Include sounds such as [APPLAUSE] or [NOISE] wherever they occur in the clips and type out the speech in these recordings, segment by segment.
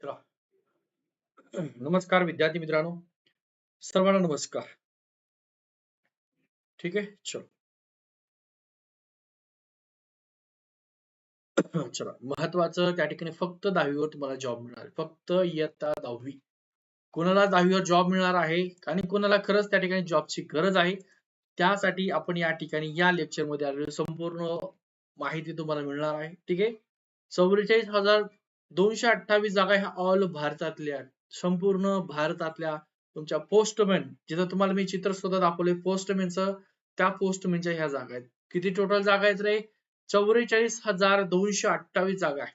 चला. [CLEARS THROAT] नमस्कार विद्यार्थी मित्रांनो. सर्वांना नमस्कार. ठीक आहे? चलो. चला. महत्वाचं त्या ठिकाणी फक्त दहावीवर तुम्हाला जॉब मिळणार फक्त इयत्ता दहावी. कोणाला दहावीवर जॉब मिळणार आहे आणि कोणाला खरंच त्या ठिकाणी जॉबची गरज आहे त्यासाठी आपण या ठिकाणी या लेक्चरमध्ये आलेलो संपूर्ण माहिती तुम्हाला मिळणार आहे. ठीक आहे? चौवेचाळीस हजार दोनशे अठ्ठावीस जागा ह्या ऑल भारतातल्या संपूर्ण भारतातल्या तुमच्या पोस्टमॅन जिथं तुम्हाला मी चित्र सुद्धा दाखवले पोस्टमॅनचं त्या पोस्टमॅनच्या ह्या जागा आहेत. किती टोटल जागा आहेत रे? चौवेचाळीस हजार दोनशे अठ्ठावीस जागा आहे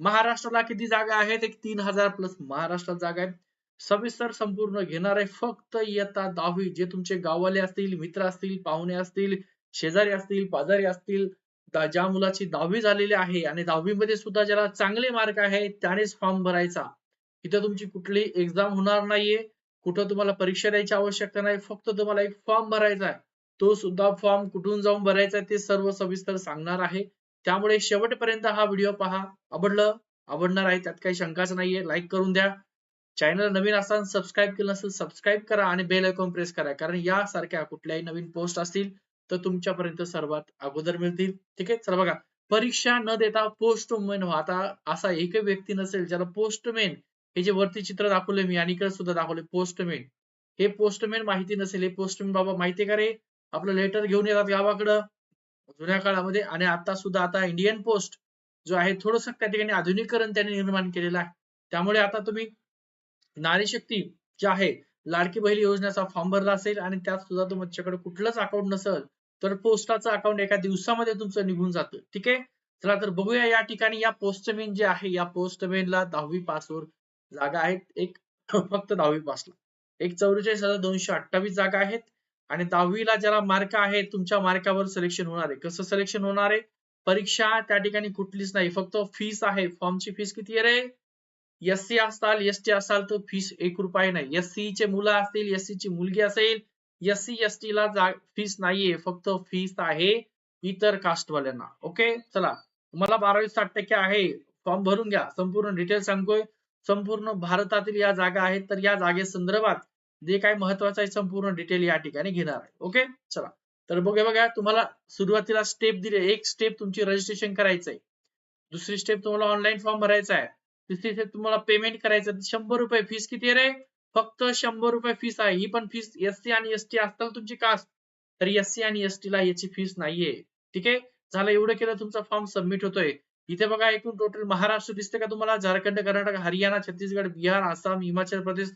महाराष्ट्राला किती जागा आहेत? एक तीन हजार प्लस महाराष्ट्रात जागा आहेत. सविस्तर संपूर्ण घेणार आहे फक्त इयत्ता दहावी जे तुमचे गाववाले असतील मित्र असतील पाहुणे असतील शेजारी असतील पाजारी असतील ज्या मुलाची दहावी झालेली आहे आणि दहावी मध्ये सुद्धा ज्याला चांगले मार्क आहे त्यानेच फॉर्म भरायचा. इथं तुमची कुठली एक्झाम होणार नाहीये. कुठं तुम्हाला परीक्षा द्यायची आवश्यकता नाही. फक्त तुम्हाला एक फॉर्म भरायचा आहे. तो सुद्धा फॉर्म कुठून जाऊन भरायचा आहे ते सर्व सविस्तर सांगणार आहे. त्यामुळे शेवटपर्यंत हा व्हिडिओ पहा. आवडलं? आवडणार आहे. त्यात काही शंकाच नाहीये. लाईक करून द्या. चॅनल नवीन असाल सबस्क्राईब केलं नसेल सबस्क्राईब करा आणि बेल आयकॉन प्रेस करा. कारण यासारख्या कुठल्याही नवीन पोस्ट असतील तर तुमच्यापर्यंत सर्वात अगोदर मिळतील. ठीक आहे? चला बघा. परीक्षा न देता पोस्टमॅन व्हा. आता असा एक व्यक्ती नसेल ज्याला पोस्टमॅन हे जे वरती चित्र दाखवले मी आणि इकडे सुद्धा दाखवले पोस्टमॅन हे पोस्टमॅन माहिती नसेल. हे पोस्टमॅन बाबा माहिती का रे? आपलं लेटर घेऊन येतात गावाकडं. जुन्या काळामध्ये. आणि आता सुद्धा आता इंडियन पोस्ट जो आहे थोडस त्या ठिकाणी आधुनिकरण त्याने निर्माण केलेलं आहे. त्यामुळे आता तुम्ही नारी शक्ती जे आहे लाडकी बहिणी योजनेचा फॉर्म भरला असेल आणि त्यात सुद्धा तुमच्याकडे कुठलंच अकाउंट नसेल तर पोस्टाचं अकाउंट एका दिवसामध्ये तुमचं निघून जातं. ठीक आहे? चला तर बघूया या ठिकाणी या पोस्टमॅन जे आहे या पोस्टमेनला दहावी पासवर जागा आहेत. एक [LAUGHS] फक्त दहावी पासला एक चौवेचाळीस हजार दोनशे अठ्ठावीस जागा आहेत. आणि दहावीला ज्याला मार्क आहे तुमच्या मार्कावर सिलेक्शन होणार आहे. कसं सिलेक्शन होणार आहे? परीक्षा त्या ठिकाणी कुठलीच नाही. फक्त फीस आहे. फॉर्मची फीस किती आहे रे? एस सी असाल एस टी असाल तर फीस एक रुपये नाही. एस सी चे मुलं असतील एस सी ची मुलगी असेल एस सी एस टी ला फीस नाहीये फक्त फीस आहे इतर कास्टवाल्यांना ओके चला. तुम्हाला बारावी साठ टक्के आहे. फॉर्म भरून घ्या. संपूर्ण डिटेल सांगतोय. संपूर्ण भारतातील या जागा आहेत. तर या जागे संदर्भात जे काही महत्वाचं आहे संपूर्ण डिटेल या ठिकाणी घेणार आहे. ओके चला. तर बघा बघा तुम्हाला सुरुवातीला स्टेप दिले. एक स्टेप तुमची रजिस्ट्रेशन करायचंय. दुसरी स्टेप तुम्हाला ऑनलाईन फॉर्म भरायचा आहे. तिसरी स्टेप तुम्हाला पेमेंट करायचं शंभर रुपये फीस किती रे? फक्त शंभर रुपये फीस आहे. ही पण फीस एससी आणि एसटी असताना तुमची कास्ट तर एससी आणि एसटी ला याची फीस नाहीये. ठीक आहे? झालं एवढं केलं तुमचा फॉर्म सबमिट होतोय. इथे बघा एकूण टोटल महाराष्ट्र दिसते का तुम्हाला? झारखंड कर्नाटक हरियाणा छत्तीसगड बिहार आसाम हिमाचल प्रदेश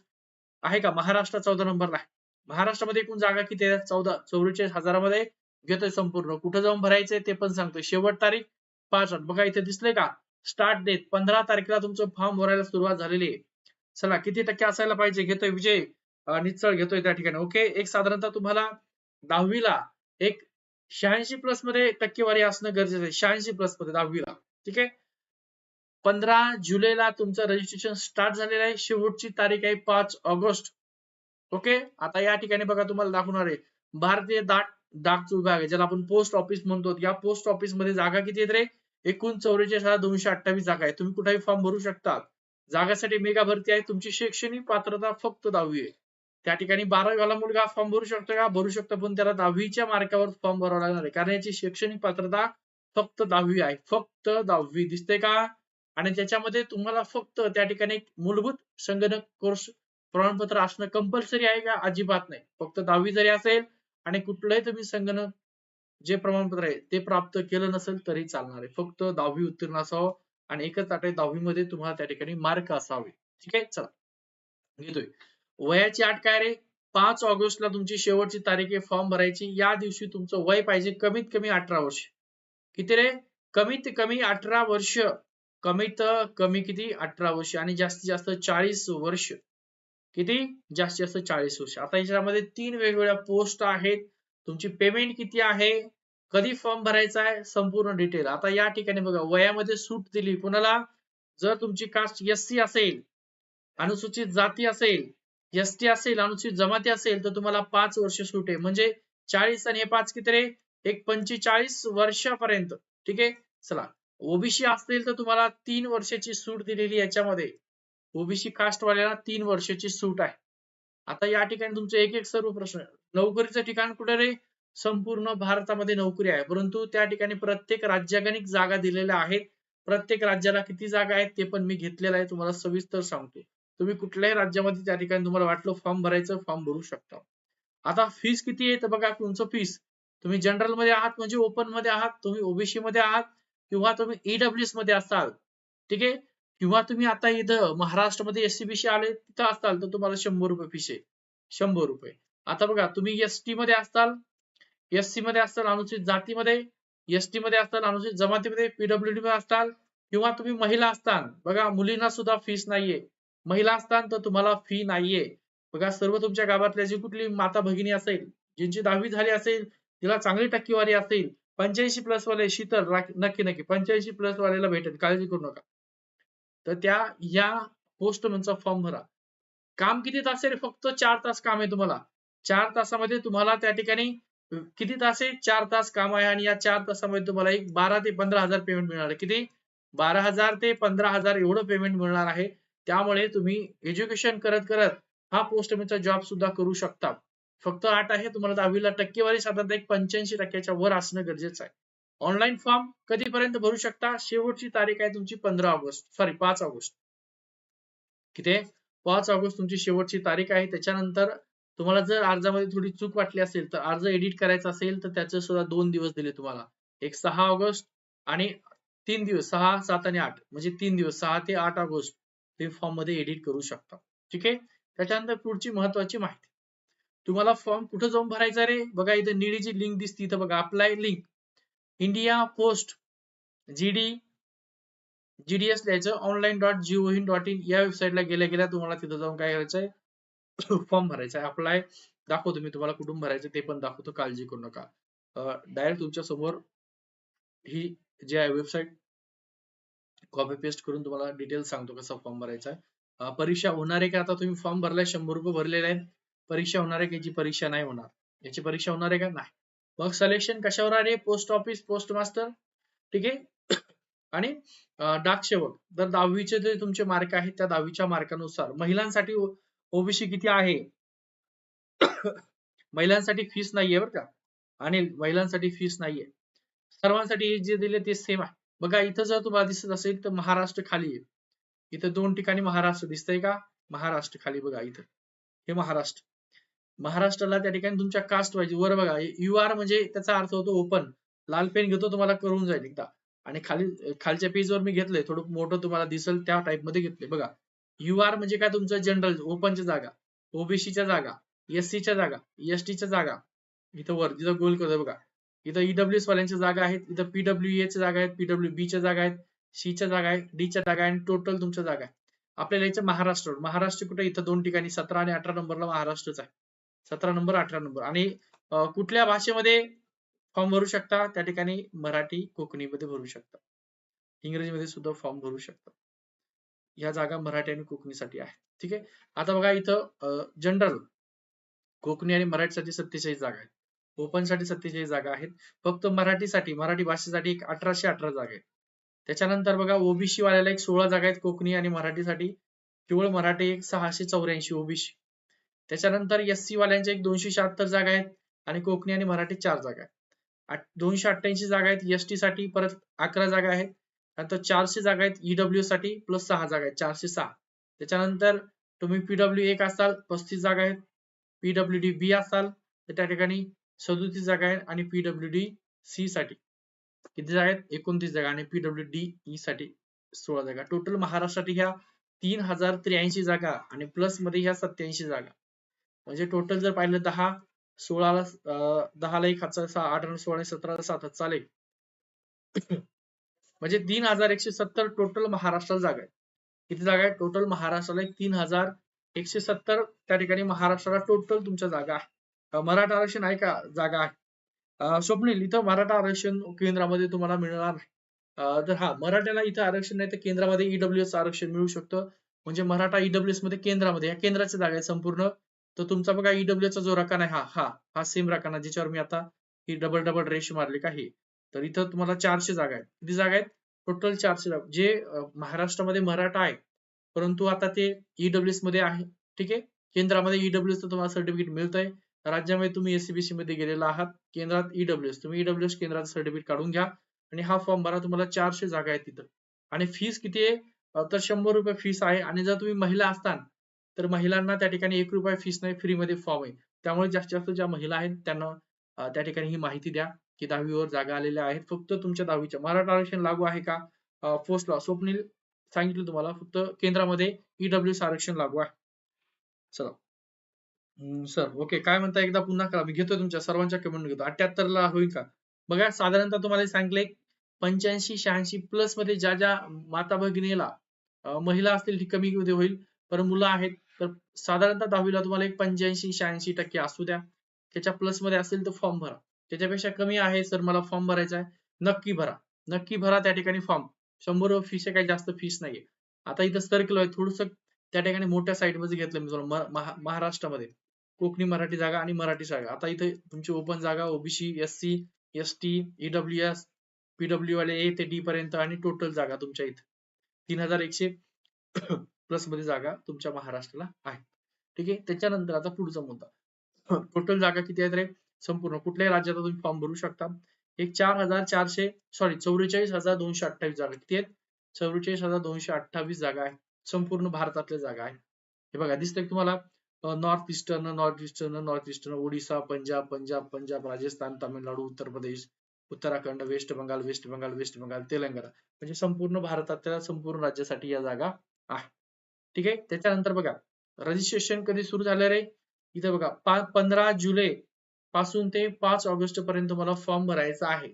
आहे का? महाराष्ट्र चौदा नंबरला आहे. महाराष्ट्रामध्ये एकूण जागा किती आहेत चौदा चौवेचाळीस हजारामध्ये घेतोय संपूर्ण. कुठं जाऊन भरायचंय ते पण सांगतोय. शेवट तारीख पाच आठ. बघा इथे दिसले का? स्टार्ट डेट पंधरा तारखेला तुमचं फॉर्म भरायला सुरुवात झालेली आहे. चला किती टक्के असायला पाहिजे? घेतोय विजय निचळ घेतोय त्या ठिकाणी. ओके एक साधारणतः तुम्हाला दहावीला एक शहाऐंशी प्लसमध्ये टक्केवारी असणं गरजेचं आहे. शहाऐंशी प्लसमध्ये दहावीला. ठीक आहे? पंधरा जुलैला तुमचं रजिस्ट्रेशन स्टार्ट झालेलं आहे. शेवटची तारीख आहे पाच ऑगस्ट. ओके? आता या ठिकाणी बघा तुम्हाला दाखवणार आहे. भारतीय डाक डाक विभाग आहे ज्याला आपण पोस्ट ऑफिस म्हणतो. या पोस्ट ऑफिसमध्ये जागा किती आहेत रे? एकूण चौवेचाळीस हजार दोनशे अठ्ठावीस जागा आहे. तुम्ही कुठेही फॉर्म भरू शकता जागासाठी मेगा भरती आहे. तुमची शैक्षणिक पात्रता फक्त दहावी आहे. त्या ठिकाणी बारावीवाला मुलगा फॉर्म भरू शकतो का? भरू शकतो पण त्याला दहावीच्या मार्कावर फॉर्म भरावा लागणार आहे. कारण याची शैक्षणिक पात्रता फक्त दहावी आहे. फक्त दहावी. दिसते का? आणि त्याच्यामध्ये तुम्हाला फक्त त्या ठिकाणी मूलभूत संगणक कोर्स प्रमाणपत्र असणं कंपल्सरी आहे का? अजिबात नाही. फक्त दहावी जरी असेल आणि कुठलंही तुम्ही संगणक जे प्रमाणपत्र आहे ते प्राप्त केलं नसेल तरी चालणार आहे. फक्त दहावी उत्तीर्ण असावं. आणि एकच आठ दहावी मध्ये तुम्हाला त्या ठिकाणी मार्क असावे. ठीक आहे? चला. घेतोय. वयाची आठ काय रे? पाच ऑगस्टला तुमची शेवटची तारीख आहे फॉर्म भरायची. या दिवशी तुमचं वय पाहिजे कमीत कमी अठरा वर्ष. किती रे? कमीत कमी अठरा वर्ष. कमीत कमी किती? अठरा वर्ष. आणि जास्तीत जास्त चाळीस वर्ष. किती? जास्तीत जास्त चाळीस वर्ष. आता याच्यामध्ये तीन वेगवेगळ्या पोस्ट आहेत. तुमची पेमेंट किती आहे? कधी फॉर्म भरायचा आहे संपूर्ण डिटेल आता या ठिकाणी बघा वयामध्ये सूट दिली. कुणाला? जर तुमची कास्ट एस सी असेल अनुसूचित जाती असेल एसटी असेल अनुसूचित जमाती असेल तर तुम्हाला पाच वर्ष सूट आहे. म्हणजे चाळीस आणि हे पाच किती रे? एक पंचेचाळीस वर्षापर्यंत. ठीक आहे? चला. ओबीसी असतील तर तुम्हाला तीन वर्षाची सूट दिलेली याच्यामध्ये. ओबीसी कास्ट वाल्याला तीन वर्षाची सूट आहे. आता या ठिकाणी तुमचे एक एक सर्व प्रश्न. नोकरीचं ठिकाण कुठे रे? संपूर्ण भारतामध्ये नोकरी आहे. परंतु त्या ठिकाणी प्रत्येक राज्यागणिक जागा दिलेल्या आहेत. प्रत्येक राज्याला किती जागा आहेत ते पण मी घेतलेलं आहे. तुम्हाला सविस्तर सांगतो. तुम्ही कुठल्याही राज्यामध्ये त्या ठिकाणी तुम्हाला वाटलं फॉर्म भरायचं फॉर्म भरू शकता. आता फीस किती आहे तर बघा तुमचं फीस तुम्ही जनरलमध्ये आहात म्हणजे ओपनमध्ये आहात तुम्ही ओबीसी मध्ये आहात किंवा तुम्ही ईडब्ल्यूएसमध्ये असाल. ठीक आहे? किंवा तुम्ही आता इथं महाराष्ट्रामध्ये एससीबीसी आले तिथं असाल तर तुम्हाला शंभर रुपये फीस आहे. शंभर रुपये. आता बघा तुम्ही एस टी मध्ये असताल एससी मध्ये असताल अनुसूचित जातीमध्ये एसटी मध्ये असताल अनुसूचित जमातीमध्ये पीडब्ल्यूडी मध्ये असताल किंवा तुम्ही महिला असताल. बघा मुलींना सुद्धा फीस नाहीये. महिला असताल तर तुम्हाला फी नाहीये. बघा सर्व तुमच्या गावातल्या जी कुठली माता भगिनी असेल ज्यांची दहावी झाली असेल तिला चांगली टक्केवारी असेल पंच्याऐंशी प्लस वाले शीतल नक्की नक्की पंच्याऐंशी प्लस वाल्याला भेटेल. काळजी करू नका. तर त्या या पोस्टमनचा फॉर्म भरा. काम किती तास आहे फक्त चार तास काम आहे तुम्हाला. चार तासामध्ये तुम्हाला त्या ठिकाणी किती तास? आहे चार तास काम आहे आणि या चार तासामध्ये तुम्हाला एक बारा ते पंधरा हजार पेमेंट मिळणार आहे. किती? बारा हजार ते पंधरा हजार एवढं पेमेंट मिळणार आहे. त्यामुळे तुम्ही एज्युकेशन करत करत हा पोस्टमॅनचा जॉब सुद्धा करू शकता. फक्त आठ आहे तुम्हाला दहावीला टक्केवारी साधारणतः एक पंच्याऐंशी टक्क्याच्या वर असणं गरजेचं आहे. ऑनलाईन फॉर्म कधीपर्यंत भरू शकता? शेवटची तारीख आहे तुमची पंधरा ऑगस्ट. सॉरी पाच ऑगस्ट. किती? पाच ऑगस्ट तुमची शेवटची तारीख आहे. त्याच्यानंतर तुम्हाला जर अर्जामध्ये थोडी चूक वाटली असेल तर अर्ज एडिट करायचा असेल तर त्याचे सुद्धा दोन दिवस दिले तुम्हाला. एक सहा ऑगस्ट आणि तीन दिवस सहा सात आणि आठ. म्हणजे तीन दिवस सहा ते आठ ऑगस्ट तुम्ही फॉर्ममध्ये एडिट करू शकता. ठीक आहे? त्याच्यानंतर पुढची महत्वाची माहिती. तुम्हाला फॉर्म कुठं जाऊन भरायचा रे? बघा इथं निडीची लिंक दिसते इथं बघा apply link India Post GD GDS लिहायचं online dot gov in dot in या वेबसाईटला गेल्या गेल्या तुम्हाला तिथं जाऊन काय करायचंय? फॉर्म भरायचा आहे. अप्लाय दाखवतो मी तुम्हाला कुठून भरायचं ते पण दाखवतो. काळजी करू नका. डायरेक्ट तुमच्यासमोर ही जी आहे वेबसाईट कॉपी पेस्ट करून तुम्हाला डिटेल्स सांगतो कसा फॉर्म भरायचा आहे. परीक्षा होणार आहे का? आता तुम्ही फॉर्म भरलाय शंभर रुपये भरलेले आहेत. परीक्षा होणार आहे याची? परीक्षा नाही होणार. याची परीक्षा होणार आहे का? नाही. मग सलेक्शन कशावर आहे पोस्ट ऑफिस पोस्ट मास्टर ठीक आहे? आणि डाक सेवक तर दहावीचे जे तुमचे मार्क आहेत त्या दहावीच्या मार्कानुसार महिलांसाठी ओबीसी किती आहे? महिलांसाठी फीस नाहीये बरं का. आणि महिलांसाठी फीस नाहीये. सर्वांसाठी जे दिले ते सेम आहे. बघा इथं जर तुम्हाला दिसत असेल तर महाराष्ट्र खाली आहे. इथं दोन ठिकाणी महाराष्ट्र दिसतंय का? महाराष्ट्र खाली बघा इथं. हे महाराष्ट्र. महाराष्ट्राला त्या ठिकाणी तुमच्या कास्ट पाहिजे वर बघा यू आर म्हणजे त्याचा अर्थ होतो ओपन लाल पेन घेतो तुम्हाला करून जाईल एकदा. आणि खाली खालच्या पेजवर मी घेतलंय थोडं मोठं तुम्हाला दिसेल त्या टाईपमध्ये घेतले बघा. यू आर म्हणजे काय तुमचं जनरल ओपनच्या जागा ओबीसीच्या जागा एससीच्या जागा एसटीच्या जागा. इथं वर तिथं गोल करतो बघा. इथं ईडब्ल्यूएस वाल्यांच्या जागा आहेत इथं पीडब्ल्यू च्या जागा आहेत पीडब्ल्यू बी च्या जागा आहेत सी च्या जागा आहेत डी च्या जागा आणि टोटल तुमच्या जागा आहे आपल्याला याचं महाराष्ट्र महाराष्ट्र कुठे? इथं दोन ठिकाणी सतरा आणि अठरा नंबरला महाराष्ट्रच आहे. सतरा नंबर अठरा नंबर. आणि कुठल्या भाषेमध्ये फॉर्म भरू शकता? त्या ठिकाणी मराठी कोकणीमध्ये भरू शकता. इंग्रजीमध्ये सुद्धा फॉर्म भरू शकता. या जागा मराठी आणि कोकणीसाठी आहेत. ठीक आहे? आता बघा इथं जनरल कोकणी आणि मराठीसाठी सत्तेचाळीस जागा आहेत. ओपनसाठी सत्तेचाळीस जागा आहेत. फक्त मराठीसाठी मराठी भाषेसाठी एक अठराशे अठरा जागा आहेत. त्याच्यानंतर बघा ओबीसी वाल्याला एक सोळा जागा आहेत कोकणी आणि मराठीसाठी. केवळ मराठी एक सहाशे चौऱ्याऐंशी ओबीसी त्याच्यानंतर एस सी वाल्यांच्या एक दोनशे शहात्तर जागा आहेत आणि कोकणी आणि मराठी चार जागा आहेत. दोनशे अठ्ठ्याऐंशी जागा आहेत एस टी साठी. परत अकरा जागा आहेत. नंतर चारशे जागा आहेत ईडब्ल्यू साठी प्लस सहा जागा आहेत चारशे सहा. त्याच्यानंतर तुम्ही पीडब्ल्यू एक असाल पस्तीस जागा आहेत. पीडब्ल्यू डी बी असाल तर त्या ठिकाणी सदोतीस जागा आहेत आणि पीडब्ल्यू डी सी साठी. किती जागा आहेत? एकोणतीस जागा आणि पीडब्ल्यू डी ई साठी सोळा जागा. टोटल महाराष्ट्रासाठी ह्या तीन हजार त्र्याऐंशी जागा आणि प्लसमध्ये ह्या सत्याऐंशी जागा. म्हणजे टोटल जर पाहिलं दहा सोळाला दहाला एक हात सहा आठ आणि सोळा सतरा सात हात चालेल. म्हणजे तीन हजार एकशे सत्तर टोटल महाराष्ट्राला जागा आहे. किती जागा आहे? टोटल महाराष्ट्राला एक तीन हजार एकशे सत्तर त्या ठिकाणी महाराष्ट्राला टोटल तुमच्या जागा आहे. मराठा आरक्षण आहे का? जागा आहे. स्वप्नील इथं मराठा आरक्षण केंद्रामध्ये तुम्हाला मिळणार नाही. तर हा मराठ्याला इथं आरक्षण नाही तर केंद्रामध्ये ईडब्ल्यूएस e आरक्षण मिळू शकतं. म्हणजे मराठा ईडब्ल्यूएस e मध्ये केंद्रामध्ये या केंद्राच्या जागा आहे संपूर्ण. तर तुमचा बघा ईडब्ल्यू चा जो रकाना आहे हा हा हा सेम रकाना ज्याच्यावर मी आता ही डबल डबल रेश मारली का हे. तर इथं तुम्हाला चारशे जागा आहेत. किती जागा आहेत? टोटल चारशे जागा. जे महाराष्ट्रामध्ये मराठा आहे परंतु आता ते ईडब्ल्यूएसमध्ये आहे ठीक आहे? केंद्रामध्ये ईडब्ल्यूएस तुम्हाला सर्टिफिकेट मिळतंय. राज्यामध्ये तुम्ही एससीबीसी मध्ये गेलेला आहात. केंद्रात ईडब्ल्यूएस तुम्ही ईडब्ल्यूएस केंद्रात सर्टिफिकेट काढून घ्या आणि हा फॉर्म भरा. तुम्हाला चारशे जागा आहेत तिथं. आणि फीस किती आहे? तर शंभर रुपये फीस आहे. आणि जर तुम्ही महिला असताल तर महिलांना त्या ठिकाणी एक रुपये फीस नाही. फ्री मध्ये फॉर्म आहे. त्यामुळे जास्तीत जास्त ज्या महिला आहेत त्यांना त्या ठिकाणी ही माहिती द्या. की दहावीवर जागा आलेल्या आहेत. फक्त तुमच्या दहावीच्या. मराठा आरक्षण लागू आहे का? पोस्टला स्वप्नील सांगितलं तुम्हाला. फक्त केंद्रामध्ये ईडब्ल्यू आरक्षण लागू आहे. चला. सर ओके काय म्हणता एकदा पुन्हा करा. मी घेतो तुमच्या सर्वांच्या कमेंट घेतो. अठ्याहत्तर ला होईल का? बघा साधारणतः तुम्हाला सांगितले पंच्याऐंशी शहाऐंशी प्लसमध्ये ज्या ज्या माता भगिनीला महिला असतील ती कमी मध्ये होईल. पर मुलं आहेत. तर साधारणतः दहावीला तुम्हाला एक पंच्याऐंशी शहाऐंशी टक्के असू द्या. त्याच्या प्लसमध्ये असेल तर फॉर्म भरा. त्याच्यापेक्षा कमी आहे सर मला फॉर्म भरायचा आहे. नक्की भरा. नक्की भरा त्या ठिकाणी फॉर्म शंभर फीस काही जास्त फीस नाहीये. आता इथं सर्कल आहे थोडस त्या ठिकाणी मोठ्या साईडमध्ये घेतलं मी तुम्हाला महाराष्ट्रामध्ये. कोकणी मराठी जागा आणि मराठी जागा आता इथे तुमची ओपन जागा OBC S C S T EW S PW वाले ए ते डी पर्यंत आणि टोटल जागा तुमच्या इथे. तीन हजार एकशे प्लसमध्ये जागा तुमच्या महाराष्ट्राला आहे. ठीक आहे? त्याच्यानंतर आता पुढचा मुद्दा. टोटल जागा किती आहेत रे? संपूर्ण. कुठल्याही राज्यात तुम्ही फॉर्म भरू शकता. एक चार हजार चारशे सॉरी चौवेचाळीस हजार दोनशे अठ्ठावीस जागा. किती आहेत? चौवेचाळीस हजार दोनशे अठ्ठावीस जागा आहे. संपूर्ण भारतातल्या जागा आहे. हे बघा दिसतंय तुम्हाला? North eastern north eastern north eastern Odisha Punjab Punjab Punjab Rajasthan Tamil Nadu Uttar Pradesh Uttarakhand west Bengal west Bengal west Bengal Telangana म्हणजे संपूर्ण भारतातल्या संपूर्ण राज्यासाठी या जागा आहे. ठीक आहे? त्याच्यानंतर बघा रजिस्ट्रेशन कधी सुरू झालं रे? इथे बघा पंधरा जुलै पासून ते पाच ऑगस्ट पर्यंत तुम्हाला फॉर्म भरायचा आहे.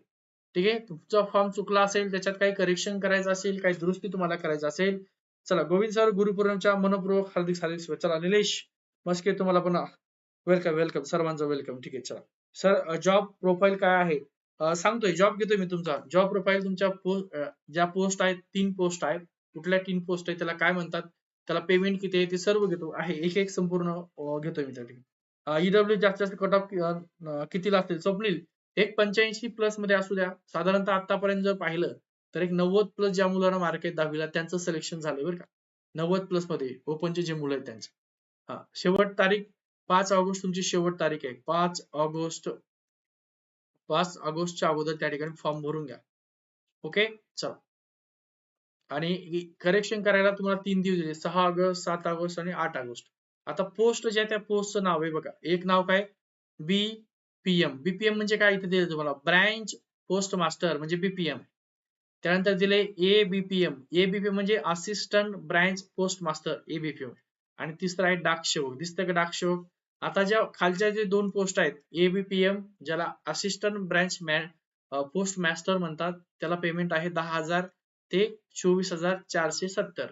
ठीक आहे? तुमचा फॉर्म चुकला असेल त्याच्यात काही करेक्शन करायचं असेल काही दुरुस्ती तुम्हाला करायचं असेल चला गोविंद सर गुरुपूर्णच्या मनपूर्वक हार्दिक हार्दिक चला निलेश मस्के तुम्हाला पण वेलकम वेलकम सर्वांचं वेलकम ठीक आहे चला. सर जॉब प्रोफाईल काय आहे? सांगतोय जॉब घेतोय मी तुमचा. जॉब प्रोफाईल तुमच्या पोस्ट ज्या पोस्ट आहेत तीन पोस्ट आहेत. कुठल्या तीन पोस्ट आहेत त्याला काय म्हणतात? त्याला पेमेंट किती आहे ते सर्व घेतो आहे. एक एक संपूर्ण घेतोय मी त्या ठिकाणी. ईडब्ल्यू जास्तीत जास्त कट ऑफ कितीला असतील? स्वप्नील एक पंच्याऐंशी प्लसमध्ये असू द्या. साधारणतः आतापर्यंत जर पाहिलं तर एक नव्वद प्लस ज्या मुलांना मार्क आहेत दहावीला त्यांचं सिलेक्शन झालं बरं का. नव्वद प्लसमध्ये ओपनचे जे मुलं आहेत त्यांचे. हा शेवट तारीख पाच ऑगस्ट तुमची शेवट तारीख आहे. पाच ऑगस्ट पाच ऑगस्टच्या अगोदर त्या ठिकाणी फॉर्म भरून घ्या. ओके चला. आणि करेक्शन करायला तुम्हाला तीन दिवस दिले. सहा ऑगस्ट सात ऑगस्ट आणि आठ ऑगस्ट. आता पोस्ट जे आहे त्या पोस्टचं नाव आहे बघा. एक नाव काय? बी पीएम बीपीएम म्हणजे काय इथे दिलं तुम्हाला? ब्रँच पोस्ट मास्टर म्हणजे बीपीएम त्यानंतर दिले ए बीपीएम ए बीपीएम म्हणजे assistant branch postmaster A BPM आणि तिसरा आहे डाक सेवक दिसतं का डाक सेवक आता ज्या खालच्या जे दोन पोस्ट आहेत ए बीपीएम ज्याला assistant branch man postmaster म्हणतात त्याला पेमेंट आहे दहा हजार ते चोवीस हजार चारशे सत्तर.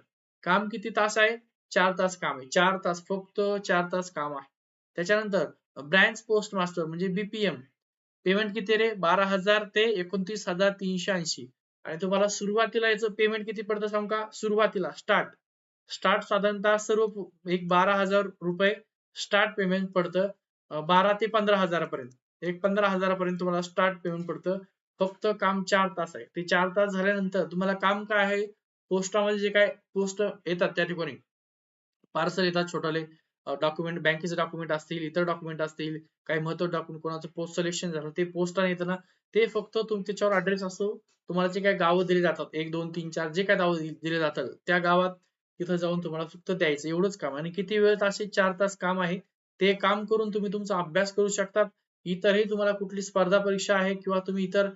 काम किती तास आहे? चार तास काम आहे. चार तास फक्त चार तास काम आहे. त्याच्यानंतर ब्रँच पोस्ट मास्टर म्हणजे बीपीएम पेमेंट किती रे? बारा हजार ते एकोणतीस हजार तीनशे ऐंशी. आणि तुम्हाला सुरुवातीला याचं पेमेंट किती पडतं सांग का? सुरुवातीला स्टार्ट स्टार्ट साधारणतः सर्व एक बारा हजार रुपये स्टार्ट पेमेंट पडतं बारा ते पंधरा हजारापर्यंत. एक पंधरा हजारापर्यंत तुम्हाला स्टार्ट पेमेंट पडतं. फक्त काम चार तास आहे. ते चार तास झाल्यानंतर तुम्हाला काम काय आहे? पोस्टामध्ये जे काय पोस्ट येतात त्या ठिकाणी. पार्सल येतात छोटाले. डॉक्युमेंट बँकेचे डॉक्युमेंट असतील इतर डॉक्युमेंट असतील काही महत्त्वाचे डॉक्युमेंट कोणाचं पोस्ट सिलेक्शन झालं ते पोस्टाने येतं ना ते फक्त तुमच्यावर ऍड्रेस असतो. तुम्हाला जे काय गावं दिली जातात एक दोन तीन चार जे काय गाव दिले जातात त्या गावात तिथं जाऊन तुम्हाला फक्त द्यायचं एवढंच काम. आणि किती वेळ असे चार तास काम आहे ते काम करून तुम्ही तुमचा अभ्यास करू शकतात. इतरही तुम्हाला कुठली स्पर्धा परीक्षा आहे किंवा तुम्ही इतर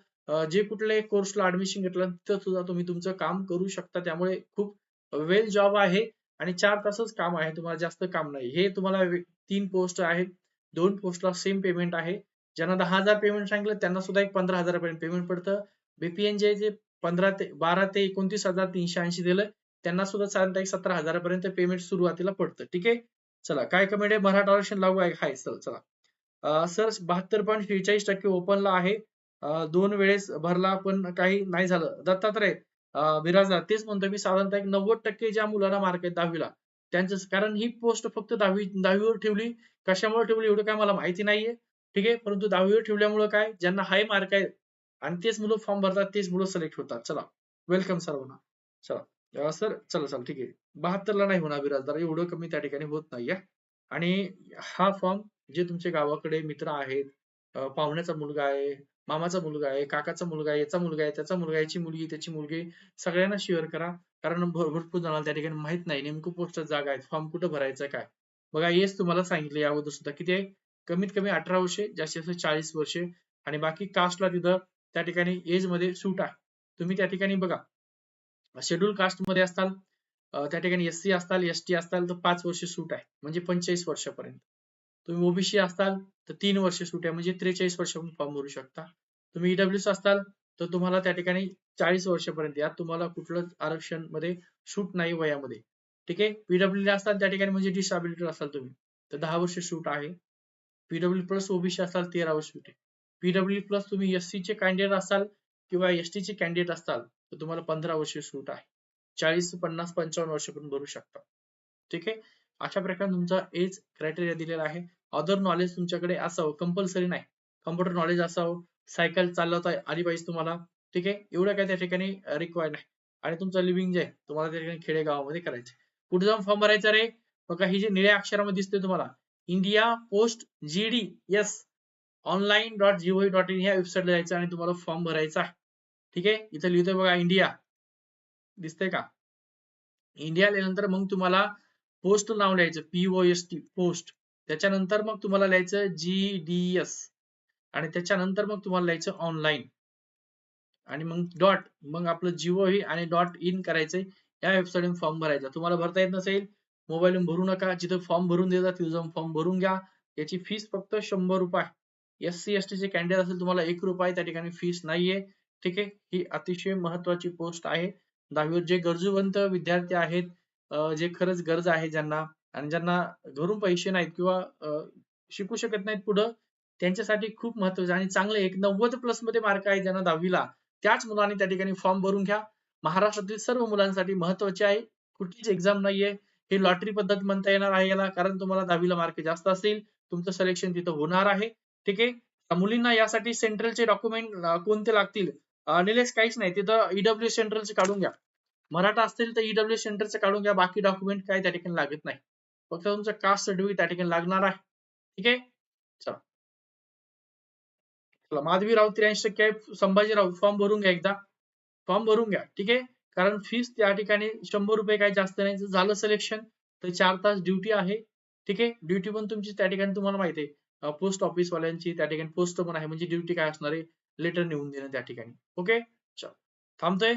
जे कुठले कोर्सला ऍडमिशन घेतलं तिथं सुद्धा तुम्ही तुमचं काम करू शकता. त्यामुळे खूप वेल जॉब आहे. आणि चार तासच काम आहे तुम्हाला जास्त काम नाही. हे तुम्हाला तीन पोस्ट आहेत दोन पोस्टला सेम पेमेंट आहे. ज्यांना दहा हजार पेमेंट सांगितलं त्यांना सुद्धा एक पंधरा हजारापर्यंत पेमेंट पडतं. बीपीएन जे जे पंधरा ते बारा ते एकोणतीस हजार तीनशे ऐंशी दिलं त्यांना सुद्धा साधारणतः एक सतरा हजारापर्यंत पेमेंट सुरुवातीला पडतं. ठीक आहे? चला काय कमेंट आहे? मराठा आरक्षण लागू आहे हाय सर चला. सर बहात्तर पॉईंट शेहेचाळीस टक्के ओपनला आहे. दोन वेळेस भरला पण काही नाही झालं. दत्तात्रय बिराजदार तेच म्हणतो मी साधारणतः एक नव्वद टक्के ज्या मुलांना मार्क आहेत दहावीला त्यांचं कारण ही पोस्ट फक्त दहावी दहावीवर ठेवली. कशामुळे ठेवली एवढं काय मला माहिती नाहीये. ठीक आहे? परंतु दहावीवर ठेवल्यामुळे काय? ज्यांना हाय मार्क आहेत आणि तेच मुलं फॉर्म भरतात तेच मुलं सिलेक्ट होतात. चला. वेलकम सर्वांना. चला. सर चला चला. ठीक आहे. 72 ला नाही होणार बिराजदार एवढं कमी त्या ठिकाणी होत नाहीये. आणि हा फॉर्म जे तुमचे गावाकडे मित्र आहेत, पाहुण्याचा मुलगा आहे, मामाचा मुलगा आहे, काकाचा मुलगा आहे, याचा मुलगा आहे, त्याचा मुलगा, याची मुलगी, त्याची मुलगी सगळ्यांना शेअर करा. कारण भर भरपूर जणांना त्या ठिकाणी माहीत नाही नेमकं पोस्टात जागा आहेत, फॉर्म कुठं भरायचा काय? बघा एज तुम्हाला सांगितलं या अगोदर सुद्धा किती आहे? कमीत कमी 18 वर्षे, जास्तीत जास्त 40 वर्षे आणि बाकी कास्टला तिथं त्या ठिकाणी एजमध्ये सूट आहे. तुम्ही त्या ठिकाणी बघा शेड्यूल कास्टमध्ये असताल त्या ठिकाणी एससी असताल, एसटी असताल तर पाच वर्ष सूट आहे म्हणजे 45 वर्षापर्यंत. तुम्ही ओबीसी असताल तर तीन वर्ष सुट्या आहे म्हणजे 43 वर्षापर्यंत फॉर्म भरू शकता. तुम्ही ईडब्ल्यूएस असताल तर तुम्हाला त्या ठिकाणी 40 वर्षापर्यंत यात तुम्हाला कुठलंच आरक्षणमध्ये सूट नाही वयामध्ये. ठीक आहे. पीडब्ल्यू असाल त्या ठिकाणी म्हणजे डिसॅबिलिटी असाल तुम्ही तर दहा वर्ष सूट आहे. पीडब्ल्यू प्लस ओबीसी असाल 13 वर्ष सूट आहे. पीडब्ल्यू प्लस तुम्ही एससी चे कॅन्डिडेट असाल किंवा एसटी चे कॅन्डिडेट असाल तर तुम्हाला 15 वर्ष सूट आहे. 40, 50, 55 वर्षापर्यंत भरू शकता. ठीक आहे. अशा प्रकारे तुमचा एज क्रायटेरिया दिलेला आहे. अदर नॉलेज तुमच्याकडे असावं कंपल्सरी नाही. कम्प्युटर नॉलेज असावं, सायकल चालवता आली पाहिजे तुम्हाला. ठीक आहे. एवढं काय त्या ठिकाणी रिक्वायर्ड नाही. आणि तुमचं लिव्हिंग जे आहे तुम्हाला त्या ठिकाणी खेडेगावामध्ये करायचं कुठे जाऊन फॉर्म भरायचा रे? बघा ही जे निळ्या अक्षरामध्ये दिसते तुम्हाला India Post GDS online dot gov dot in या वेबसाईटला जायचं आणि तुम्हाला फॉर्म भरायचा आहे. ठीक आहे. इथं लिहितोय बघा इंडिया दिसतंय का? इंडिया लिहिल्यानंतर मग तुम्हाला पोस्ट नाव लिहायचं पी-ओ-एस-टी पोस्ट. त्याच्यानंतर मग तुम्हाला लिहायचं जी-डी-एस आणि त्याच्यानंतर मग तुम्हाला लिहायचं ऑनलाईन. आणि मग डॉट मग आपलं जीओव्ही आणि डॉट इन करायचंय. या वेबसाईटवरून फॉर्म भरायचा. तुम्हाला भरता येत नसेल मोबाईलवरून भरू नका. जिथं फॉर्म भरून देतात तिथं जाऊन फॉर्म भरून घ्या. याची फीस फक्त ₹100 एससी, एसटी चे कॅन्डिडेट असेल तुम्हाला एक रुपये त्या ठिकाणी फीस नाहीये. ठीक आहे. ही अतिशय महत्त्वाची पोस्ट आहे. दहावीवर जे गरजूवंत विद्यार्थी आहेत, जे खरंच गरज आहे ज्यांना आणि ज्यांना घरून पैसे नाहीत किंवा शिकू शकत नाहीत पुढं त्यांच्यासाठी खूप महत्त्वाचे आणि चांगलं एक 90 प्लसमध्ये मार्क आहेत ज्यांना दहावीला त्याच मुलांनी त्या ठिकाणी फॉर्म भरून घ्या. महाराष्ट्रातील सर्व मुलांसाठी महत्त्वाचे आहे. कुठलीच एक्झाम नाहीये. हे लॉटरी पद्धत म्हणता येणार आहे याला कारण तुम्हाला दहावीला मार्क जास्त असतील, तुमचं सिलेक्शन तिथं होणार आहे. ठीक आहे. मुलींना यासाठी सेंट्रलचे डॉक्युमेंट कोणते लागतील? निलेश काहीच नाही. तिथं ईडब्ल्यू सेंट्रलचे काढून घ्या. मराठा असतील तर ईडब्ल्यू सेंटरचं काढून घ्या. बाकी डॉक्युमेंट काही त्या ठिकाणी लागत नाही. फक्त तुमचं कास्ट सर्टिफिकेट त्या ठिकाणी लागणार आहे. ठीक आहे. चला. चला माधवी राऊत 83% आहे. संभाजी राऊत फॉर्म भरून घ्या एकदा. फॉर्म भरून घ्या. ठीक आहे. कारण फीस त्या ठिकाणी ₹100 काही जास्त नाही. जर झालं सिलेक्शन तर चार तास ड्युटी आहे. ठीक आहे. ड्युटी पण तुमची त्या ठिकाणी तुम्हाला माहिती आहे. पोस्ट ऑफिस वाल्यांची त्या ठिकाणी पोस्ट पण आहे म्हणजे ड्युटी काय असणार आहे? लेटर नेऊन देणं त्या ठिकाणी. ओके. चल थांबतोय.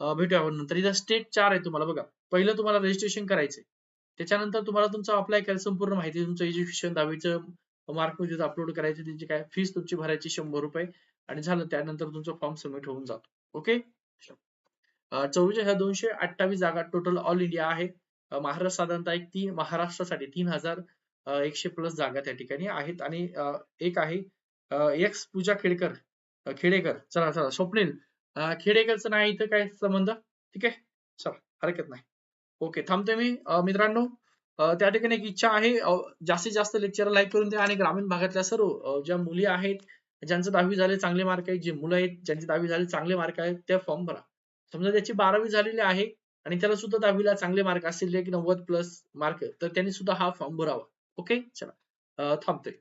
भेटूया आपण नंतर. इथं स्टेट चार आहे तुम्हाला बघा. पहिलं तुम्हाला रजिस्ट्रेशन करायचंय. त्याच्यानंतर तुम्हाला तुमचं अप्लाय करायचं संपूर्ण माहिती तुमचं एज्युकेशन 10वीचं मार्क तिथं अपलोड करायचे त्यांची काय फीस तुमची भरायची ₹100 आणि झालं त्यानंतर तुमचा फॉर्म सबमिट होऊन जातो. ओके. चौवीस ह्या दोनशे अठ्ठावीस जागा टोटल ऑल इंडिया आहे. महाराष्ट्र साधारणतः एक ती महाराष्ट्रासाठी तीन हजार एकशे प्लस जागा त्या ठिकाणी आहेत आणि एक आहे एक्स पूजा खेडकर खेडेकर चला चला स्वप्नील खेडेकरचं नाही इथं काय संबंध? ठीक आहे. चला हरकत नाही. ओके थांबतोय मी. मित्रांनो त्या ठिकाणी एक इच्छा आहे जास्तीत जास्त लेक्चर लाईक करून द्या आणि ग्रामीण भागातल्या सर्व ज्या मुली आहेत, ज्यांचं 10वी झाले चांगले मार्क आहेत, जे मुलं आहेत ज्यांचे 10वी झाले चांगले मार्क आहेत, ते फॉर्म भरा. समजा त्याची बारावी झालेली आहे आणि त्याला सुद्धा दहावीला चांगले मार्क असतील एक 90 प्लस मार्क तर त्यांनी सुद्धा हा फॉर्म भरावा. ओके. चला. अ, थांबतोय.